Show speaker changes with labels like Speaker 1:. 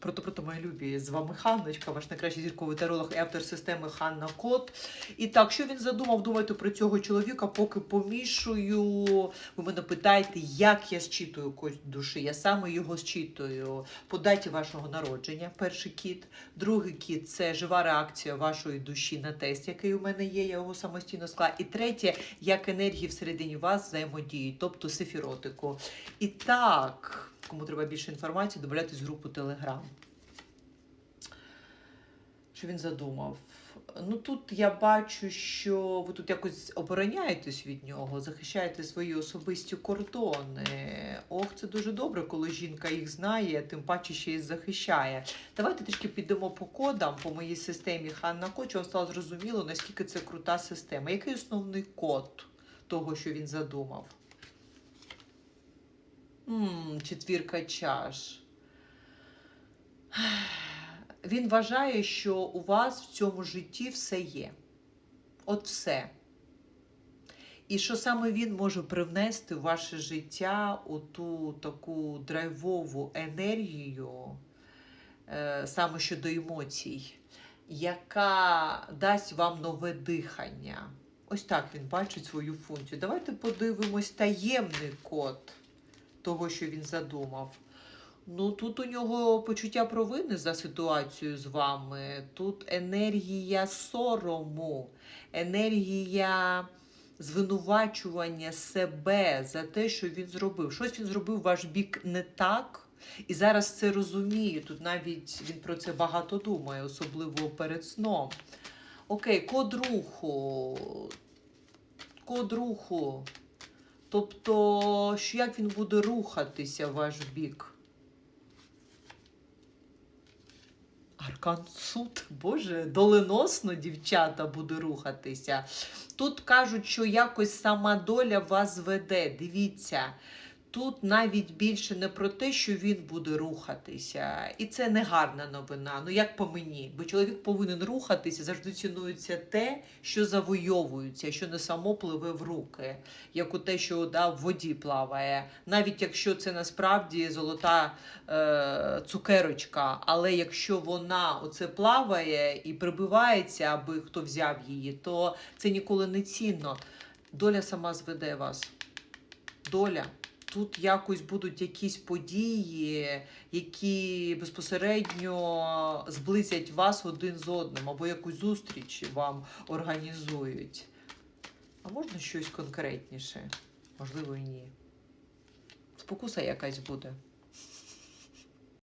Speaker 1: Прото прото мої любі, з вами Ханночка, ваш найкращий зірковий таролог і автор системи Ханна Кот. І так, що він задумав, думайте про цього чоловіка, поки помішую. Ви мене питаєте, як я зчитую кость душі. Я саме його зчитую по даті вашого народження. Перший кіт. Другий кіт це жива реакція вашої душі на тест, який у мене є. Я його самостійно склала. І третє, як енергії всередині вас взаємодіють, тобто сефіротику. І так, кому треба більше інформації, додавайтесь в групу Телеграм. Що він задумав? Ну тут я бачу, що ви тут якось обороняєтесь від нього, захищаєте свої особисті кордони. Ох, це дуже добре, коли жінка їх знає, тим паче ще й захищає. Давайте трішки підемо по кодам, по моїй системі Ханна щоб вам стало зрозуміло, наскільки це крута система. Який основний код того, що він задумав? М четвірка чаш. Він вважає, що у вас в цьому житті все є. От все. І що саме він може привнести в ваше життя оту таку драйвову енергію, е, саме щодо емоцій, яка дасть вам нове дихання. Ось так він бачить свою функцію. Давайте подивимось таємний код того, що він задумав. Ну, тут у нього почуття провини за ситуацію з вами. Тут енергія сорому, енергія звинувачування себе за те, що він зробив. Щось він зробив ваш бік не так. І зараз це розуміє. Тут навіть він про це багато думає, особливо перед сном. Окей, код руху. Код руху. Тобто, що як він буде рухатися в ваш бік? Аркан суд, Боже, доленосно дівчата буде рухатися. Тут кажуть, що якось сама доля вас веде. Дивіться, тут навіть більше не про те, що він буде рухатися. І це не гарна новина. Ну як по мені, бо чоловік повинен рухатися, завжди цінується те, що завойовується, що не само пливе в руки, як у те, що да, в воді плаває. Навіть якщо це насправді золота е, цукерочка, але якщо вона оце плаває і прибивається, аби хто взяв її, то це ніколи не цінно. Доля сама зведе вас. Доля. Тут якось будуть якісь події, які безпосередньо зблизять вас один з одним, або якусь зустріч вам організують. А можна щось конкретніше? Можливо, і ні. Спокуса якась буде.